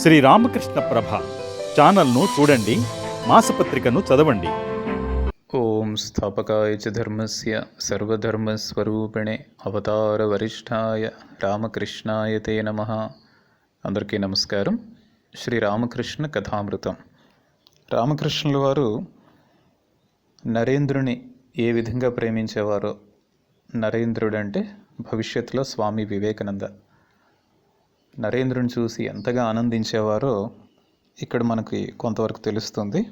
శ్రీ రామకృష్ణ ప్రభ ఛానల్ను చూడండి మాసపత్రికను చదవండి. ఓం స్థాపకాయ చ ధర్మస్య సర్వధర్మస్వరూపిణే అవతార వరిష్ఠాయ రామకృష్ణాయ తే నమ. అందరికీ నమస్కారం. శ్రీ రామకృష్ణ కథామృతం. రామకృష్ణుల వారు నరేంద్రుని ఏ విధంగా ప్రేమించేవారో నరేంద్రుడు అంటే భవిష్యత్తులో స్వామి వివేకానంద. నరేంద్రుని చూసి ఎంతగా ఆనందించేవారో ఇక్కడ మనకి కొంతవరకు తెలుస్తుంది.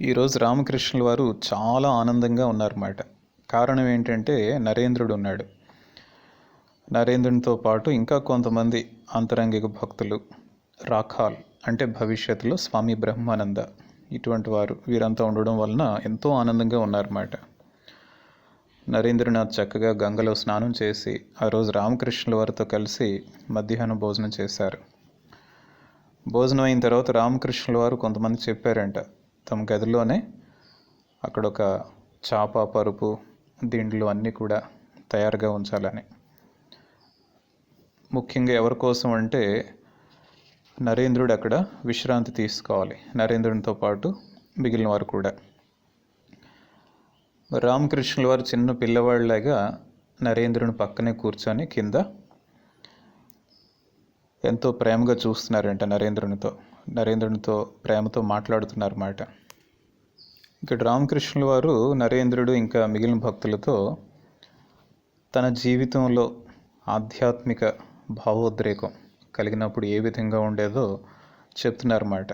ఈరోజు రామకృష్ణుల వారు చాలా ఆనందంగా ఉన్నారన్నమాట. కారణం ఏంటంటే నరేంద్రుడు ఉన్నాడు. నరేంద్రునితో పాటు ఇంకా కొంతమంది అంతరంగిక భక్తులు రాఖాల్ అంటే భవిష్యత్తులో స్వామి బ్రహ్మానంద ఇటువంటి వారు వీరంతా ఉండడం వలన ఎంతో ఆనందంగా ఉన్నారన్నమాట. నరేంద్రనాథ్ చక్కగా గంగలో స్నానం చేసి ఆ రోజు రామకృష్ణుల వారితో కలిసి మధ్యాహ్నం భోజనం చేశారు. భోజనం అయిన తర్వాత రామకృష్ణుల వారు కొంతమంది చెప్పారంట తమ గదిలోనే అక్కడ ఒక చాప పరుపు దిండ్లు అన్నీ కూడా తయారుగా ఉంచాలని. ముఖ్యంగా ఎవరి కోసం అంటే నరేంద్రుడు అక్కడ విశ్రాంతి తీసుకోవాలి నరేంద్రునితో పాటు మిగిలిన వారు కూడా. రామకృష్ణుల వారు చిన్న పిల్లవాళ్ళలాగా నరేంద్రుని పక్కనే కూర్చొని కింద ఎంతో ప్రేమగా చూస్తున్నారంట నరేంద్రునితో. నరేంద్రునితో ప్రేమతో మాట్లాడుతున్నారన్నమాట. ఇక్కడ రామకృష్ణుల వారు నరేంద్రుడు ఇంకా మిగిలిన భక్తులతో తన జీవితంలో ఆధ్యాత్మిక భావోద్రేకం కలిగినప్పుడు ఏ విధంగా ఉండేదో చెప్తున్నారన్నమాట.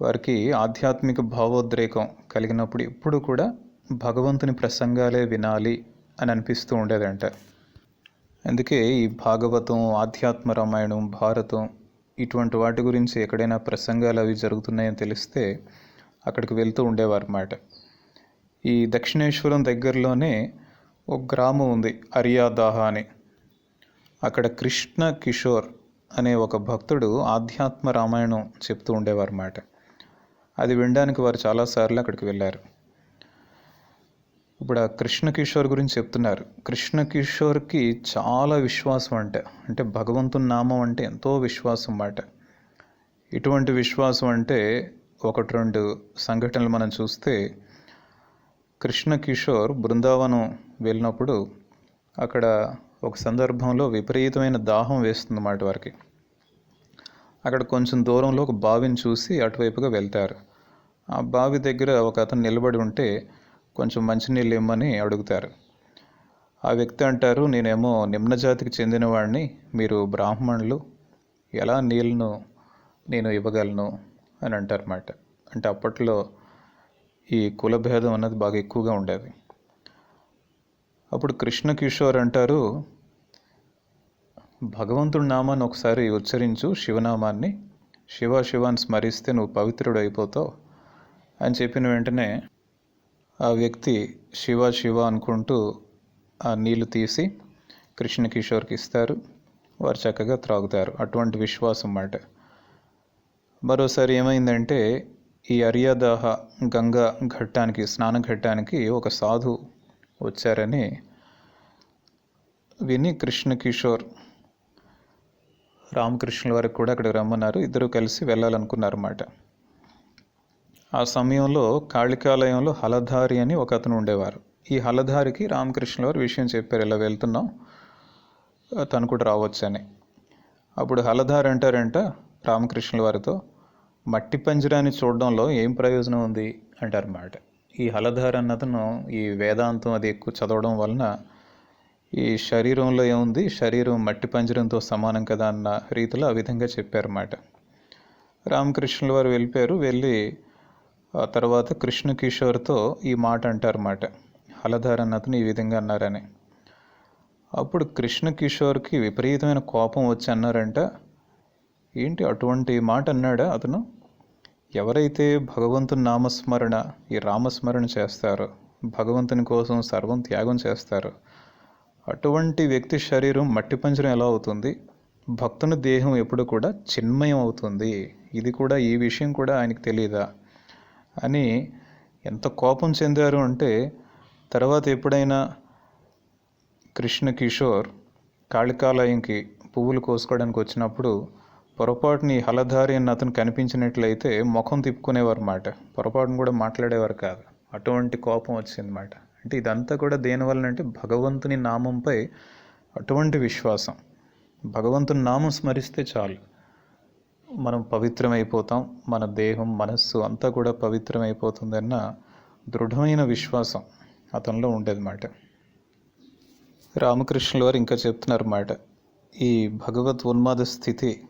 వారికి ఆధ్యాత్మిక భావోద్రేకం కలిగినప్పుడు ఎప్పుడు కూడా భగవంతుని ప్రసంగాలే వినాలి అని అనిపిస్తూ ఉండేదంట. అందుకే ఈ భాగవతం ఆధ్యాత్మ రామాయణం భారతం ఇటువంటి వాటి గురించి ఎక్కడైనా ప్రసంగాలు అవి జరుగుతున్నాయని తెలిస్తే అక్కడికి వెళ్తూ ఉండేవారు అన్నమాట ఈ దక్షిణేశ్వరం దగ్గరలోనే ఒక గ్రామం ఉంది అరియాదాహ అని. అక్కడ కృష్ణ కిషోర్ అనే ఒక భక్తుడు ఆధ్యాత్మ రామాయణం చెప్తూ ఉండేవారు అన్నమాట అది వినడానికి వారు చాలాసార్లు అక్కడికి వెళ్ళారు. ఇప్పుడు ఆ కృష్ణ కిషోర్ గురించి చెప్తున్నారు. కృష్ణ కిషోర్కి చాలా విశ్వాసం అంట. అంటే భగవంతుని నామం అంటే ఎంతో విశ్వాసం అన్నమాట ఇటువంటి విశ్వాసం అంటే ఒకటి రెండు సంఘటనలు మనం చూస్తే కృష్ణ కిషోర్ బృందావనం వెళ్ళినప్పుడు అక్కడ ఒక సందర్భంలో విపరీతమైన దాహం వేస్తుందన్నమాట వారికి. అక్కడ కొంచెం దూరంలో ఒక బావిని చూసి అటువైపుగా వెళ్తారు. ఆ బావి దగ్గర ఒక అతను నిలబడి ఉంటే కొంచెం మంచినీళ్ళు ఇమ్మని అడుగుతారు. ఆ వ్యక్తి అంటారు నేనేమో నిమ్న జాతికి చెందినవాడిని మీరు బ్రాహ్మణులు. ఎలా నీళ్ళను నేను ఇవ్వగలను? అని అంటారన్నమాట. అంటే అప్పట్లో ఈ కులభేదం అన్నది బాగా ఎక్కువగా ఉండేది. అప్పుడు కృష్ణ కిషోర్ అంటారు భగవంతుడి నామాన్ని ఒకసారి ఉచ్చరించు శివనామాన్ని. శివ శివాన్ని స్మరిస్తే నువ్వు పవిత్రుడు అయిపోతావు అని చెప్పిన వెంటనే ఆ వ్యక్తి శివ శివ అనుకుంటూ ఆ నీళ్ళు తీసి కృష్ణ కిషోర్కి ఇస్తారు. వారు చక్కగా త్రాగుతారు. అటువంటి విశ్వాసం అన్నమాట మరోసారి ఏమైందంటే ఈ అరియాదాహ గంగా ఘట్టానికి స్నాన ఘట్టానికి ఒక సాధు వచ్చారని విని కృష్ణ కిషోర్ రామకృష్ణుల వారికి కూడా అక్కడికి రమ్మన్నారు. ఇద్దరు కలిసి వెళ్ళాలనుకున్నారు అన్నమాట ఆ సమయంలో కాళికాలయంలో హలధారి అని ఒక అతను ఉండేవారు. ఈ హలధారికి రామకృష్ణుల వారు విషయం చెప్పారు ఇలా వెళ్తున్నాం తను కూడా రావచ్చని. అప్పుడు హలధారి అంటారంట రామకృష్ణుల వారితో మట్టి పంజరాన్ని చూడడంలో ఏం ప్రయోజనం ఉంది? అంటారన్నమాట ఈ హలధారి అన్నతను ఈ వేదాంతం అది ఎక్కువ చదవడం వలన ఈ శరీరంలో ఏముంది? శరీరం మట్టి పంజరంతో సమానం కదా అన్న రీతిలో ఆ విధంగా చెప్పారన్నమాట రామకృష్ణుల వారు వెళ్ళిపోయారు. వెళ్ళి ఆ తర్వాత కృష్ణ కిషోర్తో ఈ మాట అంటారన్నమాట. హలధారన్ అన్నతను ఈ విధంగా అన్నారని. అప్పుడు కృష్ణ కిషోర్కి విపరీతమైన కోపం వచ్చి అన్నారంట ఏంటి అటువంటి మాట అన్నాడా అతను? ఎవరైతే భగవంతుని నామస్మరణ ఈ రామస్మరణ చేస్తారో భగవంతుని కోసం సర్వం త్యాగం చేస్తారు అటువంటి వ్యక్తి శరీరం మట్టి పంచడం ఎలా అవుతుంది? భక్తుని దేహం ఎప్పుడు కూడా చిన్మయం అవుతుంది. ఇది కూడా ఈ విషయం కూడా ఆయనకు తెలియదా అని ఎంత కోపం చెందారు అంటే తర్వాత ఎప్పుడైనా కృష్ణ కిషోర్ కాళికాలయంకి పువ్వులు కోసుకోవడానికి వచ్చినప్పుడు పొరపాటుని హలధారి అన్న అతను కనిపించినట్లయితే ముఖం తిప్పుకునేవారు మాట. పొరపాటును కూడా మాట్లాడేవారు కాదు. అటువంటి కోపం వచ్చిందన్నమాట అంటే ఇదంతా కూడా దేనివల్ల అంటే భగవంతుని నామంపై అటువంటి విశ్వాసం. భగవంతుని నామం స్మరిస్తే చాలు. మనం పవిత్రమైపోతాం మన దేహం మనస్సు అంతా కూడా పవిత్రమైపోతుందన్న దృఢమైన విశ్వాసం అతనిలో ఉండేదన్నమాట. రామకృష్ణుల వారు ఇంకా చెప్తున్నారన్నమాట ఈ భగవత్ ఉన్మాద స్థితి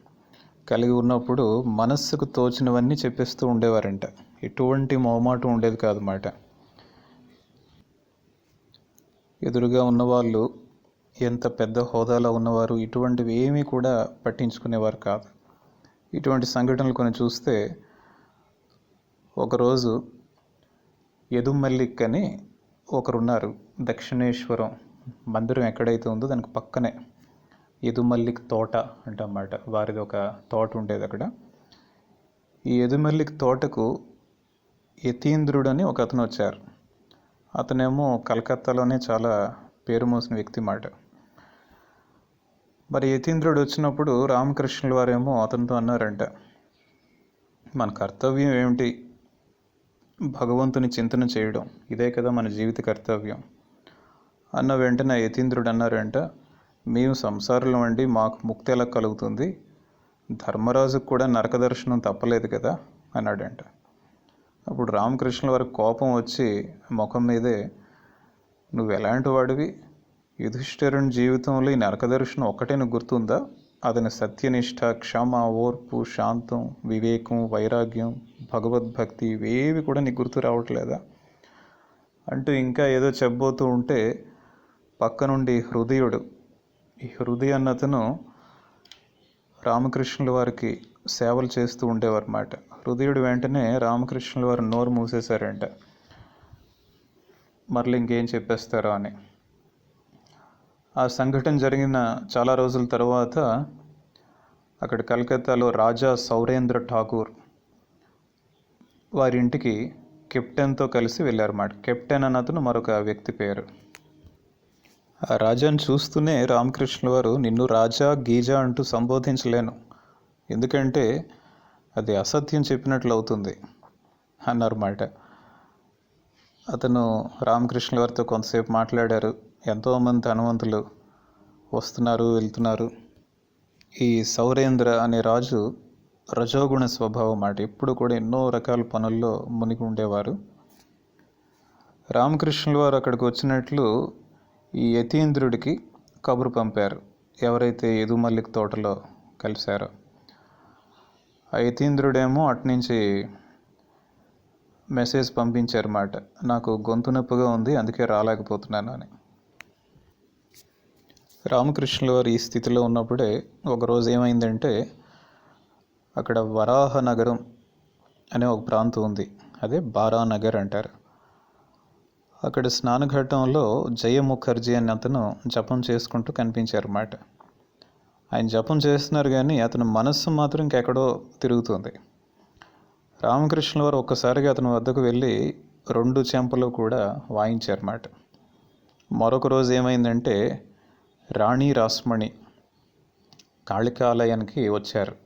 కలిగి ఉన్నప్పుడు మనస్సుకు తోచినవన్నీ చెప్పేస్తూ ఉండేవారంట. ఎటువంటి మొహమాటం ఉండేది కాదన్నమాట. ఎదురుగా ఉన్నవాళ్ళు ఎంత పెద్ద హోదాలో ఉన్నవారు ఇటువంటివి ఏమీ కూడా పట్టించుకునేవారు కాదు. ఇటువంటి సంఘటనలు కొన్ని చూస్తే ఒకరోజు యదుమల్లిక్ అని ఒకరున్నారు. దక్షిణేశ్వరం మందిరం ఎక్కడైతే ఉందో దానికి పక్కనే యదుమల్లిక్ తోట అంటమాట. వారిది ఒక తోట ఉండేది అక్కడ. ఈ యదుమల్లిక్ తోటకు యతీంద్రుడు అని ఒక అతను వచ్చారు. అతనేమో కలకత్తాలోనే చాలా పేరు మోసిన వ్యక్తి మాట. మరి యతీంద్రుడు వచ్చినప్పుడు రామకృష్ణుల వారేమో అతనితో అన్నారంట మన కర్తవ్యం ఏమిటి? భగవంతుని చింతన చేయడం. ఇదే కదా మన జీవిత కర్తవ్యం. అన్న వెంటనే యతీంద్రుడు అన్నారంట మేము సంసారంలో అండి మాకు ముక్తి ఎలా కలుగుతుంది? ధర్మరాజుకు కూడా నరక దర్శనం తప్పలేదు కదా? అన్నాడంట. అప్పుడు రామకృష్ణుల వారికి కోపం వచ్చి ముఖం మీదే నువ్వు ఎలాంటి వాడివి? యుధిష్ఠిరుని జీవితంలో ఈ నరక దర్శనం గుర్తుందా? అతని సత్యనిష్ట క్షమ ఓర్పు శాంతం వివేకం వైరాగ్యం భగవద్భక్తి ఇవేవి కూడా నీకు గుర్తు రావట్లేదా? అంటూ ఇంకా ఏదో చెప్పబోతూ ఉంటే పక్క నుండి హృదయుడు ఈ హృదయ అన్నతను రామకృష్ణుల వారికి సేవలు చేస్తూ ఉండేవారు అన్నమాట హృదయుడు వెంటనే రామకృష్ణుల వారు నోరు మూసేశారంట. మరలి ఇంకేం చెప్పేస్తారో అని. ఆ సంఘటన జరిగిన చాలా రోజుల తర్వాత అక్కడ కలకత్తాలో రాజా సౌరేంద్ర ఠాకూర్ వారి ఇంటికి కెప్టెన్తో కలిసి వెళ్ళారన్నమాట. కెప్టెన్ అన్న అతను మరొక వ్యక్తి పేరు. ఆ రాజాని చూస్తూనే రామకృష్ణుల వారు నిన్ను రాజా గీజా అంటూ సంబోధించలేను. ఎందుకంటే అది అసత్యం చెప్పినట్లు అవుతుంది అన్నారన్నమాట. అతను రామకృష్ణుల వారితో కొంతసేపు మాట్లాడారు. ఎంతోమంది ధనవంతులు వస్తున్నారు వెళ్తున్నారు. ఈ సౌరేంద్ర అనే రాజు రజోగుణ స్వభావం మాట. ఎప్పుడు కూడా ఎన్నో రకాల పనుల్లో మునిగి ఉండేవారు. రామకృష్ణుల వారు అక్కడికి వచ్చినట్లు ఈ యతీంద్రుడికి కబురు పంపారు. ఎవరైతే యదుమల్లిక తోటలో కలిశారో. ఆ యతీంద్రుడేమో అట్నుంచి మెసేజ్ పంపించారన్నమాట నాకు గొంతు నొప్పిగా ఉంది అందుకే రాలేకపోతున్నాను అని. రామకృష్ణుల వారు ఈ స్థితిలో ఉన్నప్పుడే ఒకరోజు ఏమైందంటే అక్కడ వరాహ నగరం అనే ఒక ప్రాంతం ఉంది. అదే బారానగర్ అంటారు. అక్కడ స్నానఘట్టంలో జయ ముఖర్జీ అనే అతను జపం చేసుకుంటూ కనిపించారన్నమాట. ఆయన జపం చేస్తున్నారు కానీ అతని మనస్సు మాత్రం ఇంకెక్కడో తిరుగుతుంది. రామకృష్ణుల వారు ఒక్కసారిగా అతని వద్దకు వెళ్ళి రెండు చెంపలు కూడా వాయించారన్నమాట. మరొక రోజు ఏమైందంటే రాణి రాస్మణి కాళికాలయానికి వచ్చారు.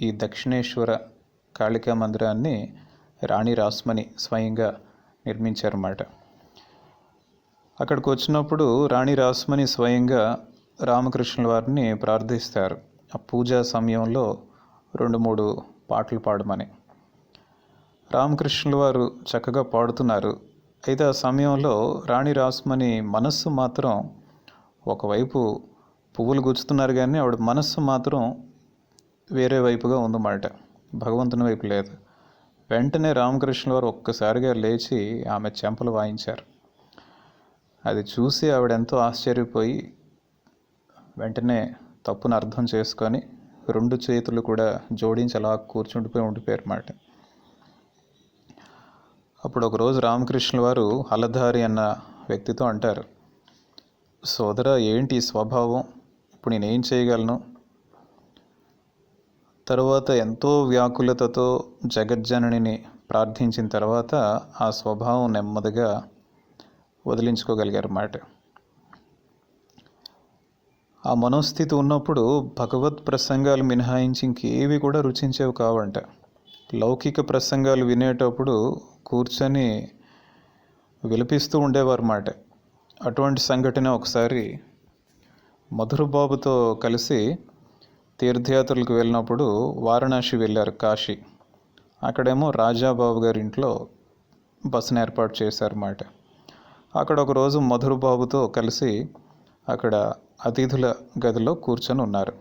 ఈ దక్షిణేశ్వర కాళికా మందిరాన్ని రాణి రాస్మణి స్వయంగా నిర్మించారన్నమాట. అక్కడికి వచ్చినప్పుడు రాణి రాస్మణి స్వయంగా రామకృష్ణుల వారిని ప్రార్థిస్తారు. ఆ పూజా సమయంలో రెండు మూడు పాటలు పాడమని. రామకృష్ణుల వారు చక్కగా పాడుతున్నారు. అయితే ఆ సమయంలో రాణి రాస్మణి మనస్సు మాత్రం ఒకవైపు పువ్వులు గుచ్చుతున్నారు కానీ ఆవిడ మనస్సు మాత్రం వేరే వైపుగా ఉందన్నమాట. భగవంతుని వైపు లేదు. వెంటనే రామకృష్ణుల వారు ఒక్కసారిగా లేచి ఆమె చెంపలు వాయించారు. అది చూసి ఆవిడ ఎంతో ఆశ్చర్యపోయి వెంటనే తప్పును అర్థం చేసుకొని రెండు చేతులు కూడా జోడించి అలా కూర్చుండిపోయి ఉండిపోయారు అన్నమాట. అప్పుడు ఒకరోజు రామకృష్ణుల వారు హలధారి అన్న వ్యక్తితో అంటారు సోదర ఏంటి ఈ స్వభావం? ఇప్పుడు నేనేం చేయగలను? తరువాత ఎంతో వ్యాకులతతో జగజ్జననిని ప్రార్థించిన తర్వాత ఆ స్వభావం నెమ్మదిగా వదిలించుకోగలిగారు మాట ఆ మనోస్థితి ఉన్నప్పుడు భగవత్ ప్రసంగాలు మినహాయించి ఇంకేవి కూడా రుచించేవి కావంట. లౌకిక ప్రసంగాలు వినేటప్పుడు కూర్చొని విలపిస్తూ ఉండేవారు మాట అటువంటి సంఘటన ఒకసారి మధురబాబుతో కలిసి తీర్థయాత్రలకు వెళ్ళినప్పుడు వారణాసి వెళ్ళారు కాశీ. అక్కడేమో రాజాబాబు గారి ఇంట్లో బస్సును ఏర్పాటు చేశారన్నమాట. అక్కడ ఒకరోజు మధురబాబుతో కలిసి అక్కడ అతిథుల గదిలో కూర్చొని ఉన్నారు.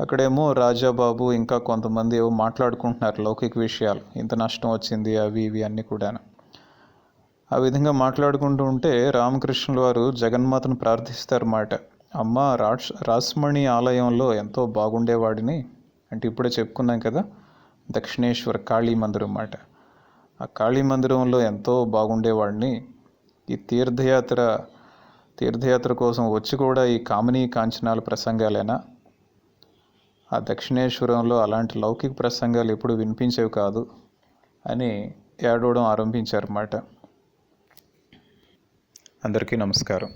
అక్కడేమో రాజాబాబు ఇంకా కొంతమంది ఏవో మాట్లాడుకుంటున్నారు లౌకిక విషయాలు. ఇంత నష్టం వచ్చింది అవి ఇవి అన్నీ కూడా ఆ విధంగా మాట్లాడుకుంటూ ఉంటే రామకృష్ణుల వారు జగన్మాతను ప్రార్థిస్తారన్నమాట అమ్మ రాజ్ రాస్మణి ఆలయంలో ఎంతో బాగుండేవాడిని అంటే ఇప్పుడే చెప్పుకున్నాం కదా దక్షిణేశ్వర కాళీ మందిరం అన్నమాట ఆ కాళీ మందిరంలో ఎంతో బాగుండేవాడిని. ఈ తీర్థయాత్ర తీర్థయాత్ర కోసం వచ్చి కూడా ఈ కామినీ కాంచనాల ప్రసంగాలేనా? ఆ దక్షిణేశ్వరంలో అలాంటి లౌకిక ప్రసంగాలు ఎప్పుడు వినిపించేవి కాదు అని ఏడవడం ఆరంభించారన్నమాట అందరికీ నమస్కారం.